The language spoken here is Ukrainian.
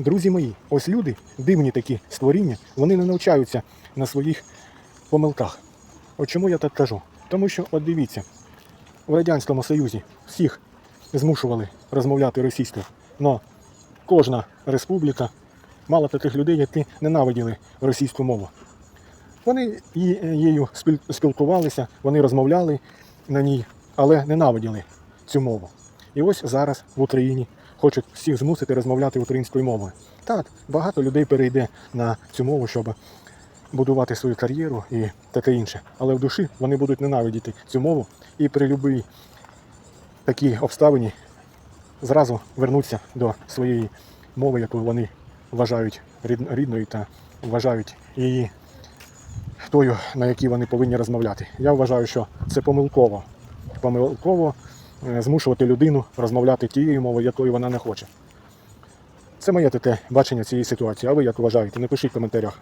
Друзі мої, ось люди, дивні такі створіння, вони не навчаються на своїх помилках. От чому я так кажу? Тому що, от дивіться, в Радянському Союзі всіх змушували розмовляти російською. Но кожна республіка мала таких людей, які ненавиділи російську мову. Вони її спілкувалися, вони розмовляли на ній, але ненавиділи цю мову. І ось зараз в Україні хочуть всіх змусити розмовляти українською мовою. Так, багато людей перейде на цю мову, щоб будувати свою кар'єру і таке інше. Але в душі вони будуть ненавидіти цю мову і при будь-якій такій обставині зразу вернуться до своєї мови, яку вони вважають рідною та вважають її тою, на якій вони повинні розмовляти. Я вважаю, що це помилково. Помилково змушувати людину розмовляти тією мовою, якою вона не хоче. Це моє таке бачення цієї ситуації. А ви як вважаєте? Напишіть в коментарях.